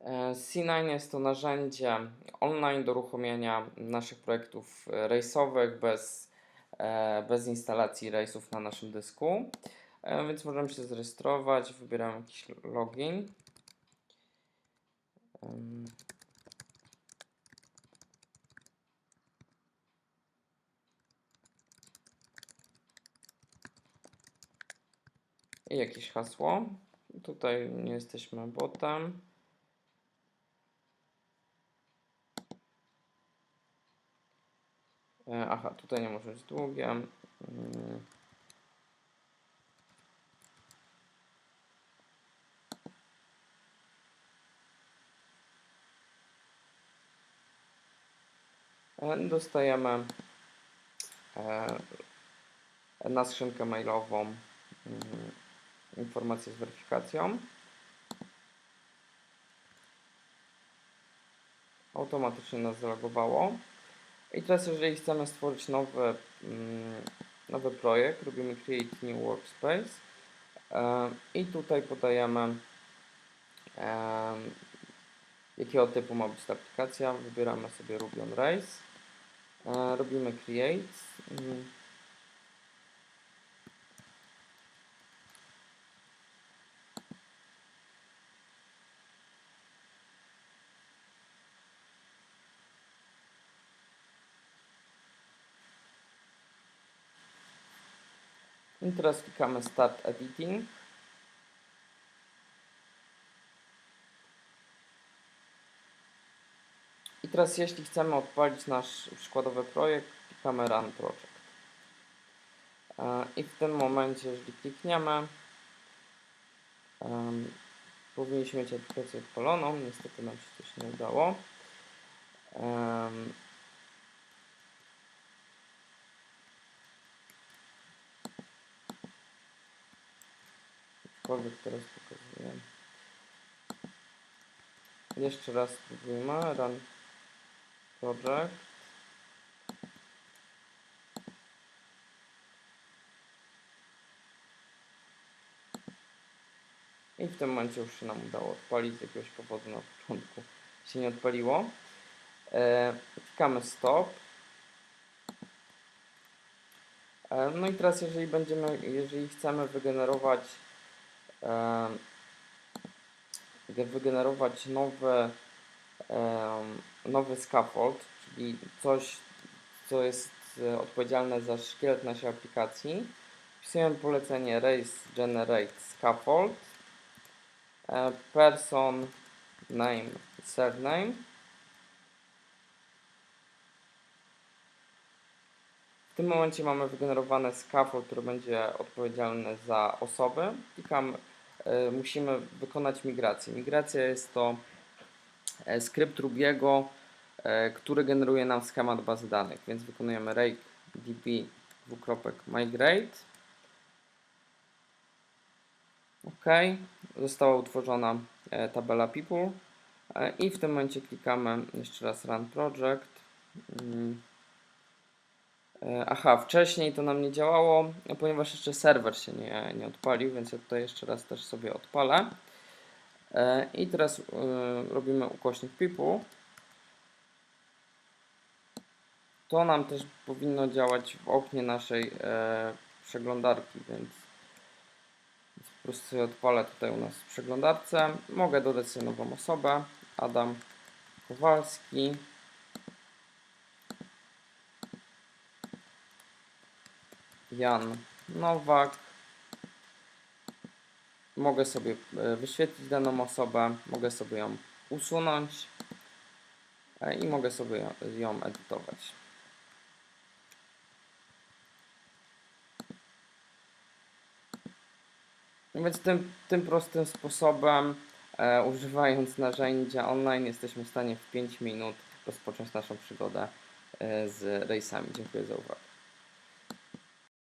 E, C9 jest to narzędzie online do uruchomienia naszych projektów rejsowych bez, e, bez instalacji rejsów na naszym dysku. E, Więc możemy się zarejestrować, wybieram jakiś login. I jakieś hasło. Tutaj nie jesteśmy botem. Aha, tutaj nie może być długie. Mm. E, Dostajemy e, na skrzynkę mailową mm, informację z weryfikacją. Automatycznie nas zalogowało. I teraz jeżeli chcemy stworzyć nowy, mm, nowy projekt, robimy Create New Workspace i tutaj podajemy jakiego typu ma być ta aplikacja. Wybieramy sobie Ruby on Rails. E, robimy Create. I teraz klikamy Start Editing. I teraz jeśli chcemy odpalić nasz przykładowy projekt, klikamy Run Project. E, I w tym momencie, jeżeli klikniemy, em, powinniśmy mieć aplikację odpaloną. Niestety nam się coś nie udało. Em, Cokolwiek teraz pokazuję. Jeszcze raz spróbujmy. Run project. I w tym momencie już się nam udało odpalić. Z jakiegoś powodu na początku się nie odpaliło. E, klikamy stop. E, no i teraz jeżeli będziemy, jeżeli chcemy wygenerować wygenerować nowy, em, nowy scaffold, czyli coś, co jest e, odpowiedzialne za szkielet naszej aplikacji. Wpisujemy polecenie race generate scaffold, e, person, name, surname. W tym momencie mamy wygenerowane scaffold, który będzie odpowiedzialny za osoby. Klikam, e, musimy wykonać migrację. Migracja jest to e, skrypt Rubiego, e, który generuje nam schemat bazy danych, więc wykonujemy rake db migrate. OK, została utworzona tabela people i w tym momencie klikamy jeszcze raz run project. Mm. E, Aha, wcześniej to nam nie działało, ponieważ jeszcze serwer się nie, nie odpalił, więc ja tutaj jeszcze raz też sobie odpalę. E, I teraz e, robimy ukośnik people. To nam też powinno działać w oknie naszej przeglądarki, więc po prostu sobie odpalę tutaj u nas w przeglądarce. Mogę dodać sobie nową osobę, Adam Kowalski. Jan Nowak. Mogę sobie e, wyświetlić daną osobę, mogę sobie ją usunąć e, i mogę sobie ją- edytować. Więc tym, tym prostym sposobem, e, używając narzędzia online, jesteśmy w stanie w 5 minut rozpocząć naszą przygodę e, z rejsami. Dziękuję za uwagę.